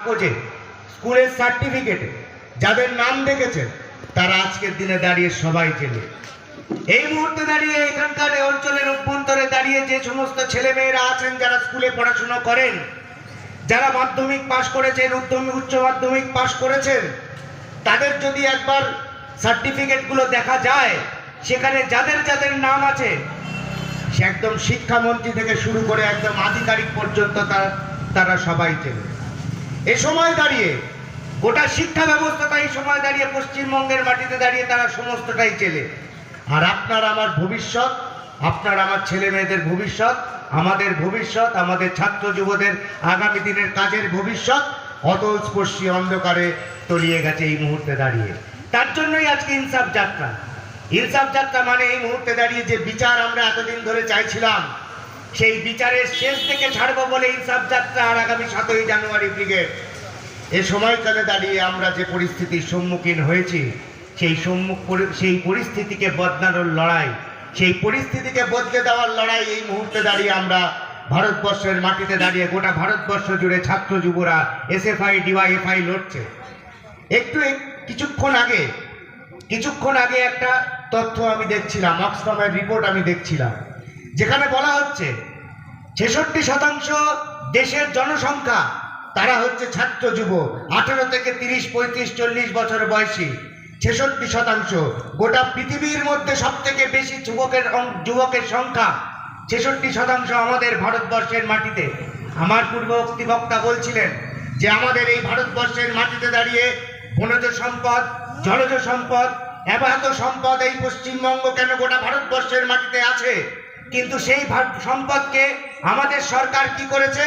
কাগজে স্কুলের সার্টিফিকেটে, যাদের নাম দেখেছেন, তারা আজকের দিনে দাঁড়িয়ে সবাই জেলে এই মুহূর্তে দাঁড়িয়ে এখানকার অঞ্চলের অভ্যন্তরে দাঁড়িয়ে যে সমস্ত ছেলেমেয়েরা আছেন, যারা স্কুলে পড়াশোনা করেন, যারা মাধ্যমিক পাশ করেছেন উচ্চ মাধ্যমিক পাশ করেছেন, তাদের যদি একবার সার্টিফিকেটগুলো দেখা যায়, সেখানে যাদের যাদের নাম আছে, সে একদম শিক্ষামন্ত্রী থেকে শুরু করে একদম আধিকারিক পর্যন্ত তারা তারা সবাই চেনে। এ সময় দাঁড়িয়ে, গোটা শিক্ষা ব্যবস্থাটা এই সময় দাঁড়িয়ে পশ্চিমবঙ্গের মাটিতে দাঁড়িয়ে তারা সমস্তটাই চেলে আর আপনার আমার ভবিষ্যৎ, আপনার আমার ছেলে মেয়েদের ভবিষ্যৎ, আমাদের ভবিষ্যৎ, আমাদের ছাত্র যুবদের আগামী দিনের কাজের ভবিষ্যৎ অতল স্পর্শী অন্ধকারে তলিয়ে গেছে এই মুহূর্তে দাঁড়িয়ে। তার জন্যই আজকে ইনসাফ যাত্রা। ইনসাফ যাত্রা মানে এই মুহূর্তে দাঁড়িয়ে যে বিচার আমরা এতদিন ধরে চাইছিলাম সেই বিচারের শেষ থেকে ছাড়বো বলে ইনসাফ যাত্রা আর আগামী সাতই জানুয়ারি ব্রিগেড। এ সময়কালে দাঁড়িয়ে আমরা যে পরিস্থিতির সম্মুখীন হয়েছি, সেই সম্মুখ সেই পরিস্থিতিকে বদলানোর লড়াই, সেই পরিস্থিতিকে বদলে দেওয়ার লড়াই এই মুহূর্তে দাঁড়িয়ে আমরা ভারতবর্ষের মাটিতে দাঁড়িয়ে গোটা ভারতবর্ষ জুড়ে ছাত্র যুবরা এসএফআই, ডিওয়াইএফআই লড়ছে। একটু এক- কিছুক্ষণ আগে কিছুক্ষণ আগে একটা তথ্য আমি দেখছিলাম, অক্সফামের রিপোর্ট আমি দেখছিলাম। যেখানে বলা হচ্ছে ছেষট্টি শতাংশ দেশের জনসংখ্যা, তারা হচ্ছে ছাত্র যুব, আঠেরো থেকে তিরিশ, পঁয়ত্রিশ, চল্লিশ বছর বয়সী। ছেষট্টি শতাংশ, গোটা পৃথিবীর মধ্যে সব থেকে বেশি যুবকের যুবকের সংখ্যা ছেষট্টি শতাংশ আমাদের ভারতবর্ষের মাটিতে। আমার পূর্ববর্তী বক্তা বলছিলেন যে আমাদের এই ভারতবর্ষের মাটিতে দাঁড়িয়ে বনজ সম্পদ, জলজ সম্পদ এবাহত সম্পদ এই পশ্চিমবঙ্গ কেন গোটা ভারতবর্ষের মাটিতে আছে? কিন্তু সেই সম্পদকে আমাদের সরকার কি করেছে?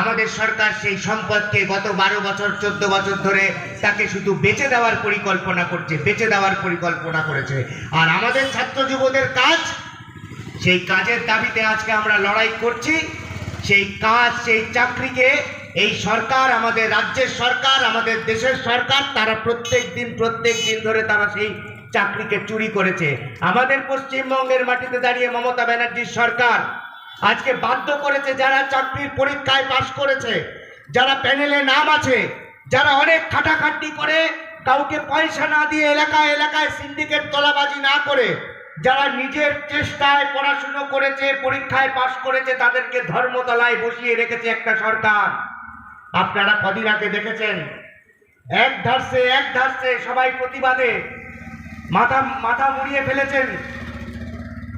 আমাদের সরকার সেই সম্পদকে গত বারো বছর, চোদ্দ বছর ধরে তাকে শুধু বেঁচে দেওয়ার পরিকল্পনা করছে, বেঁচে দেওয়ার পরিকল্পনা করেছে। আর আমাদের ছাত্র যুবদের কাজ, সেই কাজের দাবিতে আজকে আমরা লড়াই করছি। সেই কাজ, সেই চাকরিকে এই সরকার, আমাদের রাজ্যের সরকার, আমাদের দেশের সরকার, তারা প্রত্যেক দিন প্রত্যেক দিন ধরে তারা সেই চাকরিকে চুরি করেছে। আমাদের পশ্চিমবঙ্গের মাটিতে দাঁড়িয়ে মমতা ব্যানার্জির সরকার আজকে বাধ্য করেছে যারা চাকরির পরীক্ষায় পাশ করেছে, যারা প্যানেলে নাম আছে, যারা অনেক খাটাখাটনি করে কাউকে পয়সা না দিয়ে এলাকায় এলাকায় সিন্ডিকেট তলাবাজি না করে, যারা নিজের চেষ্টায় পড়াশুনো করেছে, পরীক্ষায় পাশ করেছে, তাদেরকে ধর্মতলায় বসিয়ে রেখেছে একটা সরকার। আপনারা কদিন আগে দেখেছেন? এক ধারসে এক ধারসে সবাই প্রতিবাদে মাথা মাথা মুড়িয়ে ফেলেছেন।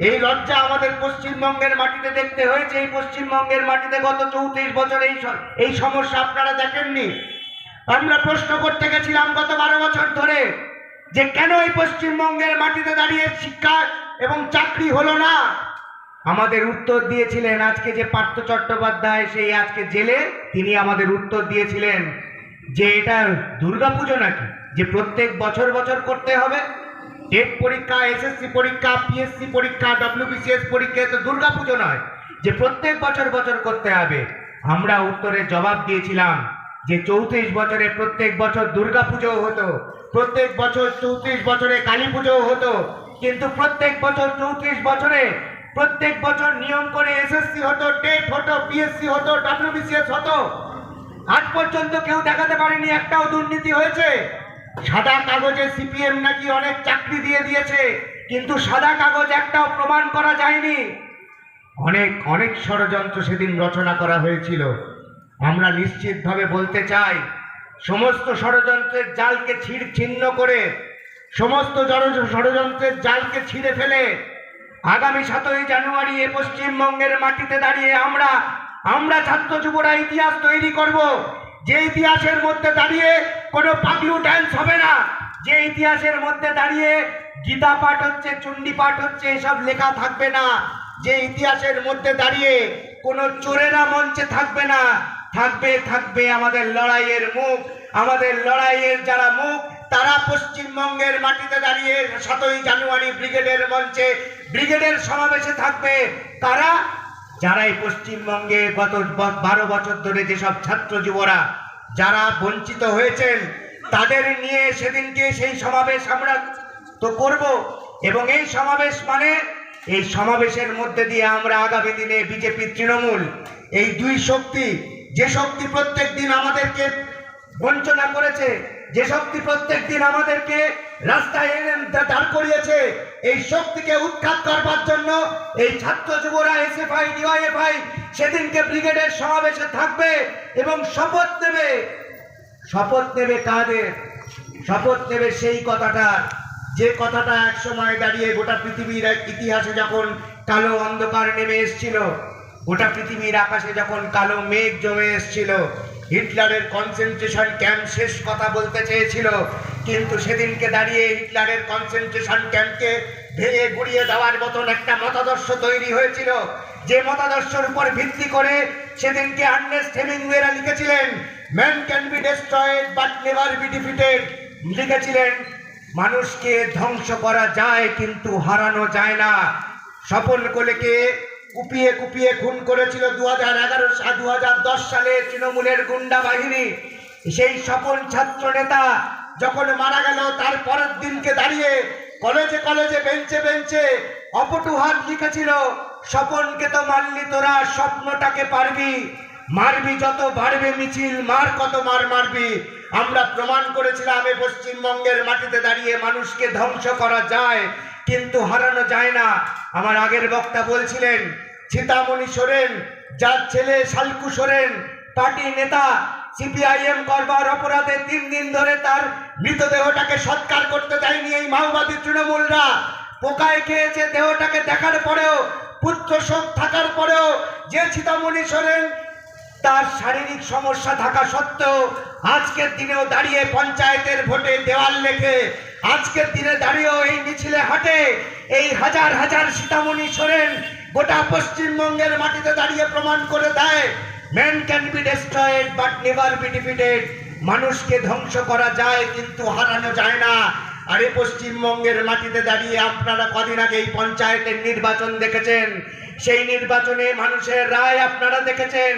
এই লজ্জা আমাদের পশ্চিমবঙ্গের মাটিতে দেখতে হয়েছে। এই পশ্চিমবঙ্গের মাটিতে গত চৌত্রিশ বছর এই এই সমস্যা আপনারা দেখেননি। আমরা প্রশ্ন করতে গেছিলাম গত বারো বছর ধরে যে কেন এই পশ্চিমবঙ্গের মাটিতে দাঁড়িয়ে শিক্ষা এবং চাকরি হলো না? আমাদের উত্তর দিয়েছিলেন আজকে যে পার্থ চট্টোপাধ্যায়, সেই আজকে জেলে তিনি আমাদের উত্তর দিয়েছিলেন যে এটা দুর্গাপুজো নাকি? যে প্রত্যেক বছর বছর করতে হবে। টেট পরীক্ষা, এসএসসি পরীক্ষা, পিএসসি পরীক্ষা, ডব্লিউবিসিএস পরীক্ষা তো দুর্গাপুজো নয়, যে প্রত্যেক বছর বছর করতে হবে। আমরা উত্তরে জবাব দিয়েছিলাম যে চৌত্রিশ বছরে প্রত্যেক বছর দুর্গাপুজো হতো, প্রত্যেক বছর চৌত্রিশ বছরে কালী পুজোও হতো, কিন্তু প্রত্যেক বছর চৌত্রিশ বছরে প্রত্যেক বছর নিয়ম করে এসএসসি হতো, টেট হতো, পিএসসি হতো, ডব্লিউবিসিএস হতো। আজ পর্যন্ত কেউ দেখাতে পারেনি, একটাও দুর্নীতি হয়েছে। সাদা কাগজে সিপিএম নাকি অনেক চাকরি দিয়ে দিয়েছে, কিন্তু সাদা কাগজ একটাও প্রমাণ করা যায়নি। অনেক অনেক ষড়যন্ত্র সেদিন রচনা করা হয়েছিল। আমরা নিশ্চিতভাবে বলতে চাই, সমস্ত ষড়যন্ত্রের জালকে ছিঁড় ছিন্ন করে, সমস্ত ষড়যন্ত্রের জালকে ছিঁড়ে ফেলে, আগামী সাতই জানুয়ারি এ পশ্চিমবঙ্গের মাটিতে দাঁড়িয়ে আমরা আমরা ছাত্র যুবরা ইতিহাস তৈরি করব। যে ইতিহাসের মধ্যে দাঁড়িয়ে কোনো পাগলু ড্যান্স হবে না। যে ইতিহাসের মধ্যে দাঁড়িয়ে গীতা পাঠ হচ্ছে, চণ্ডী পাঠ হচ্ছে, এসব লেখা থাকবে না। যে ইতিহাসের মধ্যে দাঁড়িয়ে কোনো চোরেরা মঞ্চে থাকবে না। থাকবে থাকবে আমাদের লড়াইয়ের মুখ। আমাদের লড়াইয়ের যারা মুখ, তারা পশ্চিমবঙ্গের মাটিতে দাঁড়িয়ে সাতই জানুয়ারি ব্রিগেডের মঞ্চে, ব্রিগেডের সমাবেশে থাকবে। তারা যারা এই পশ্চিমবঙ্গে গত বারো বছর ধরে যেসব ছাত্র যুবরা, যারা বঞ্চিত হয়েছেন, তাদের নিয়ে সেদিনকে সেই সমাবেশ আমরা তো করব। এবং এই সমাবেশ মানে এই সমাবেশের মধ্যে দিয়ে আমরা আগামী দিনে বিজেপি তৃণমূল, এই দুই শক্তি, যে শক্তি প্রত্যেক দিন আমাদেরকে বঞ্চনা করেছে। যে শক্তি প্রত্যেক দিন আমাদেরকে রাস্তায় এনে দাঁড় করিয়েছে, এই শক্তিকে উৎখাত করবার জন্য এই ছাত্র যুবরা, এসএফআই, ডিওয়াইএফআই, সেদিনকে ব্রিগেডের সমাবেশে থাকবে এবং শপথ নেবে। শপথ নেবে কাদের? শপথ নেবে সেই কথাটার। যে কথাটা এক সময় দাঁড়িয়ে গোটা পৃথিবীর ইতিহাসে যখন কালো অন্ধকার নেমে এসেছিল, গোটা পৃথিবীর আকাশে যখন কালো মেঘ জমে এসেছিল হিটলারের কনসেন্ট্রেশন ক্যাম্প শেষ কথা বলতে চেয়েছিল। কিন্তু সেদিনকে দাঁড়িয়ে হিটলারের কনসেন্ট্রেশন ক্যাম্পকে ভেঙে গুড়িয়ে দেওয়ার মতন একটা মতাদর্শ তৈরি হয়েছিল। যে মতাদর্শের উপর ভিত্তি করে সেদিনকে আর্নেস্ট হেমিংওয়েরা লিখেছিলেন man can be destroyed but never be defeated লিখেছিলেন, মানুষকে ধ্বংস করা যায় কিন্তু হারানো যায় না। স্বপন কোলেকে কুপিয়ে কুপিয়ে খুন করেছিল দু হাজার এগারো দু হাজার দশ সালে তৃণমূলের গুন্ডা বাহিনী। সেই স্বপন ছাত্র নেতা যখন মারা গেল, তার পরের দিনকে দাঁড়িয়ে কলেজে কলেজে বেঞ্চে বেঞ্চে অপটুহাত লিখেছিল, স্বপনকে তো মারলি তোরা, স্বপ্নটাকে পারবি। মারবি যত বাড়বে মিছিল, মার কত মার মারবি। আমরা প্রমাণ করেছিলাম এ পশ্চিমবঙ্গের মাটিতে দাঁড়িয়ে মানুষকে ধ্বংস করা যায়। কিন্তু হারানো যায় না। আমার আগের বক্তা বলছিলেন, সীতামণি সোরেন, যার ছেলে শালকু সোরেন, পার্টি নেতা, সিপিআইএম করবার অপরাধে তিন দিন ধরে তার মৃতদেহটাকে সৎকার করতে দেয়নি এই মাওবাদী তৃণমূলরা। পোকায় খেয়েছে দেহটাকে দেখার পরেও, পুত্র শোক থাকার পরেও যে সীতামণি সোরেন তার শারীরিক সমস্যা থাকা সত্ত্বেও আজকের দিনেও দাঁড়িয়ে পঞ্চায়েতের ভোটে দেওয়াল লেখে আজকের দিনে দাঁড়িয়েও এই মিছিলে হাঁটে এই হাজার হাজার সীতামণি সোরেন গোটা পশ্চিমবঙ্গের মাটিতে দাঁড়িয়ে প্রমাণ করে দেয় man can be destroyed but never be defeated মানুষকে ধ্বংস করা যায়, কিন্তু হারানো যায় না। আরে পশ্চিমবঙ্গের মাটিতে দাঁড়িয়ে আপনারা কদিন আগে এই পঞ্চায়েতের নির্বাচন দেখেছেন? সেই নির্বাচনে মানুষের রায় আপনারা দেখেছেন?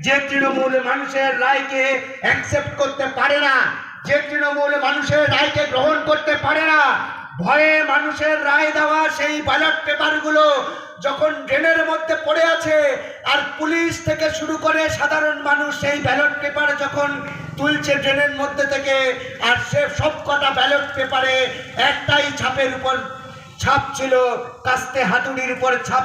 যে তৃণমূল মানুষের রায়কে অ্যাকসেপ্ট করতে পারে না যে তৃণমূল মানুষের রায়কে গ্রহণ করতে পারে না, ভয়ে মানুষের রায় দেওয়া সেই ব্যালট পেপারগুলো যখন ড্রেনের মধ্যে পড়ে আছে আর পুলিশ থেকে শুরু করে সাধারণ মানুষ সেই ব্যালট পেপার যখন তুলছে ড্রেনের মধ্যে থেকে আর সে সব কটা ব্যালট পেপারে একটাই ছাপের উপর ছাপ ছিল, কাস্তে হাতুড়ির উপর ছাপ